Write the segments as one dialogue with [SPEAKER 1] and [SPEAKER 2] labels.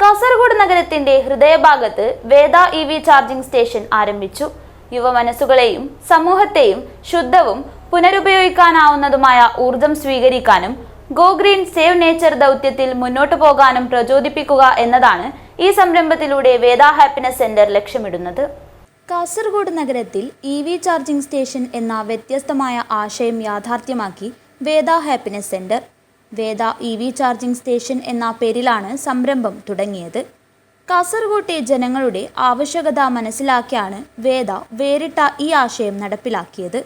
[SPEAKER 1] കാസർഗോഡ് നഗരത്തിന്റെ ഹൃദയഭാഗത്ത് Veda E V charging station ആരംഭിച്ചു. യുവമനസ്സുകളെയും സമൂഹത്തെയും ശുദ്ധവും പുനരുപയോഗിക്കാനാവുന്നതുമായ ഊർജം സ്വീകരിക്കാനും ഗോ ഗ്രീൻ സേവ് നേച്ചർ ദൗത്യത്തിൽ മുന്നോട്ടു പോകാനും പ്രചോദിപ്പിക്കുക എന്നതാണ് ഈ സംരംഭത്തിലൂടെ വേദ ഹാപ്പിനെസ് സെന്റർ ലക്ഷ്യമിടുന്നത്. കാസർഗോഡ് നഗരത്തിൽ ഇ വി ചാർജിംഗ് സ്റ്റേഷൻ എന്ന വ്യത്യസ്തമായ ആശയം യാഥാർത്ഥ്യമാക്കി Veda happiness centre. Veda E V charging station എന്ന പേരിലാണ് സംരംഭം തുടങ്ങിയത്. കാസർഗോട്ടെ ജനങ്ങളുടെ ആവശ്യകത മനസ്സിലാക്കിയാണ് വേദ വേറിട്ട ഈ ആശയം നടപ്പിലാക്കിയത്.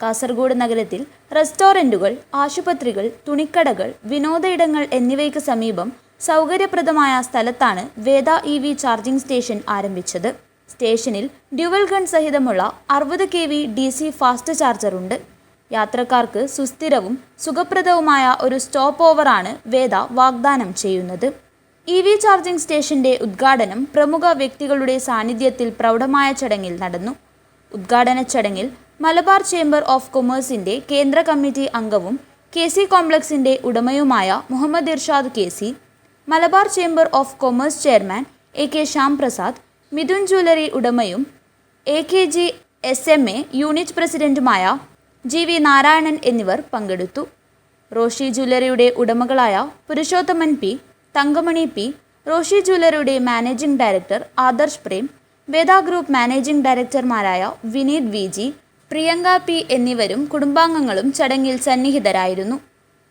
[SPEAKER 1] കാസർഗോഡ് നഗരത്തിൽ റെസ്റ്റോറന്റുകൾ ആശുപത്രികൾ തുണിക്കടകൾ വിനോദ ഇടങ്ങൾ എന്നിവയ്ക്ക് സമീപം സൗകര്യപ്രദമായ സ്ഥലത്താണ് Veda E V charging station ആരംഭിച്ചത്. സ്റ്റേഷനിൽ ഡ്യുവൽ ഗൺ സഹിതമുള്ള അറുപത് K V D C fast charger ഉണ്ട് യാത്രക്കാർക്ക് സുസ്ഥിരവും സുഖപ്രദവുമായ ഒരു സ്റ്റോപ്പ് ഓവറാണ് വേദ വാഗ്ദാനം ചെയ്യുന്നത്. ഇ വി ചാർജിംഗ് സ്റ്റേഷന്റെ ഉദ്ഘാടനം പ്രമുഖ വ്യക്തികളുടെ സാന്നിധ്യത്തിൽ പ്രൗഢമായ ചടങ്ങിൽ നടന്നു. ഉദ്ഘാടന ചടങ്ങിൽ മലബാർ ചേംബർ ഓഫ് കൊമേഴ്സിന്റെ കേന്ദ്ര കമ്മിറ്റി അംഗവും കെ സി കോംപ്ലക്സിന്റെ ഉടമയുമായ Muhammad Irshad K C Malabar chamber of commerce chairman A K Shyam Prasad Mithun jewellery ഉടമയും A K G S M A unit പ്രസിഡന്റുമായ ജി വി നാരായണൻ എന്നിവർ പങ്കെടുത്തു. റോഷി ജ്വല്ലറിയുടെ ഉടമകളായ Purushothaman P Thankamani P Roshi ജ്വല്ലറിയുടെ managing director Adarsh Prem Veda group managing ഡയറക്ടർമാരായ Vineeth V G Priyanka P എന്നിവരും കുടുംബാംഗങ്ങളും ചടങ്ങിൽ സന്നിഹിതരായിരുന്നു.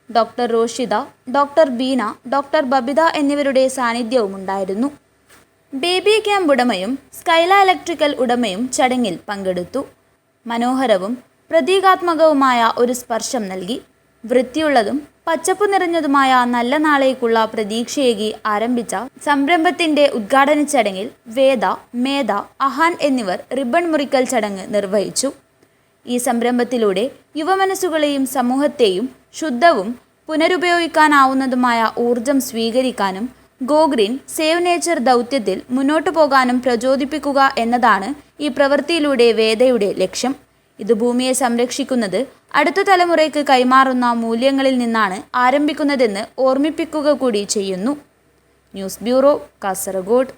[SPEAKER 1] Doctor Roshitha doctor Beena doctor Babitha എന്നിവരുടെ സാന്നിധ്യവും ഉണ്ടായിരുന്നു. ബേബി ക്യാമ്പ് ഉടമയും സ്കൈല ഇലക്ട്രിക്കൽ ഉടമയും ചടങ്ങിൽ പങ്കെടുത്തു. മനോഹരവും പ്രതീകാത്മകവുമായ ഒരു സ്പർശം നൽകി. വൃത്തിയുള്ളതും പച്ചപ്പ് നിറഞ്ഞതുമായ നല്ല നാളേക്കുള്ള പ്രതീക്ഷയേകി ആരംഭിച്ച സംരംഭത്തിന്റെ ഉദ്ഘാടന ചടങ്ങിൽ വേദ മേദ അഹാൻ എന്നിവർ റിബൺ മുറിക്കൽ ചടങ്ങ് നിർവഹിച്ചു. ഈ സംരംഭത്തിലൂടെ യുവമനസ്സുകളെയും സമൂഹത്തെയും ശുദ്ധവും പുനരുപയോഗിക്കാനാവുന്നതുമായ ഊർജം സ്വീകരിക്കാനും ഗോഗ്രീൻ സേവ് നേച്ചർ ദൗത്യത്തിൽ മുന്നോട്ടു പോകാനും പ്രചോദിപ്പിക്കുക എന്നതാണ് ഈ പ്രവൃത്തിയിലൂടെ വേദയുടെ ലക്ഷ്യം. ഇത് ഭൂമിയെ സംരക്ഷിക്കുന്നത് അടുത്ത തലമുറയ്ക്ക് കൈമാറുന്ന മൂല്യങ്ങളിൽ നിന്നാണ് ആരംഭിക്കുന്നതെന്ന് ഓർമ്മിപ്പിക്കുക കൂടി ചെയ്യുന്നു. News bureau Kasaragod.